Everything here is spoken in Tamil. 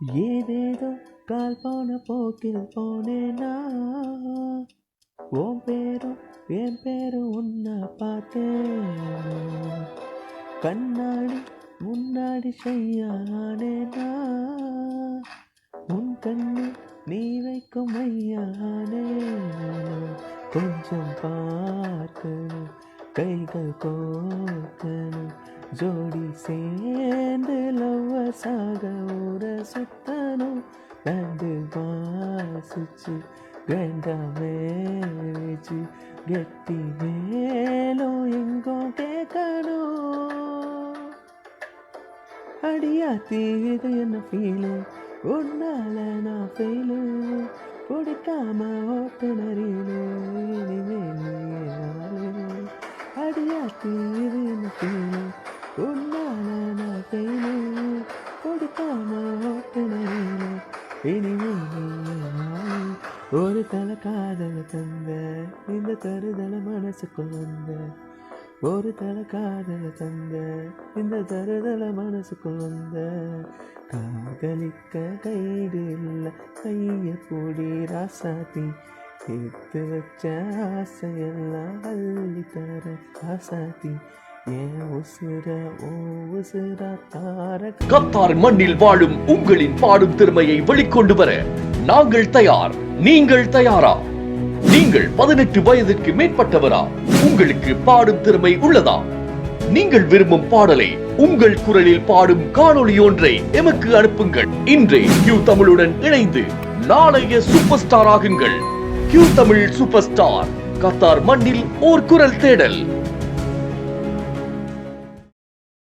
ஏதேதோ கால் போன போக்கில் போனேனா? உன் பேரும் என் பேரும் உன்னை பார்த்தேன்? கண்ணாடி முன்னாடி செய்யானேனா? உன் கண்ணு நீ வைக்கும் ஐயானே கொஞ்சம் பார்க்கணும் கைகள் கோர்க்கணும் ஜோடி சேர்ந்து லவ்வசாக ஊர சுத்தணும் நண்டு வாசிச்சு கிராண்டா மேரேஜ் கெட்டி மேலும் எங்கோ கேட்கணும். அடியாத்தி இது என்ன ஃபீலு உன்னால நான் ஃபெயிலு பிடிக்காம ஓட்டுநரிலு இனிமே நீயே அடியாத்தி இது என்ன ஃபீலு உன்னால நான் ஃபெயிலு ஒரு தலை காதல தந்த இந்த தருதல மனசுக்குள் வந்த. ஒரு தலை காதல தந்த இந்த தருதல மனசுக்குள் வந்த. காதலிக்க கைடு இல்லை கைய கூடி ராசாத்தி. எடுத்து வச்ச ஆசையெல்லாம் அள்ளி தர ராசாத்தி. கத்தார் மண்ணில் வாழும் உங்களின் பாடும் திறமையை வெளிக்கொண்டு வர நாங்கள் தயார். நீங்கள் தயாரா? நீங்கள் பதினெட்டு வயதிற்கு மேற்பட்டவரா? உங்களுக்கு பாடும் திறமை உள்ளதா? நீங்கள் விரும்பும் பாடலை உங்கள் குரலில் பாடும் காணொளி ஒன்றை எமக்கு அனுப்புங்கள். இன்றே கியூ தமிழுடன் இணைந்து நாளைய சூப்பர் ஸ்டார் ஆகுங்கள் Q Tamil super star Qatar மண்ணில் ஓர் குரல் தேடல்.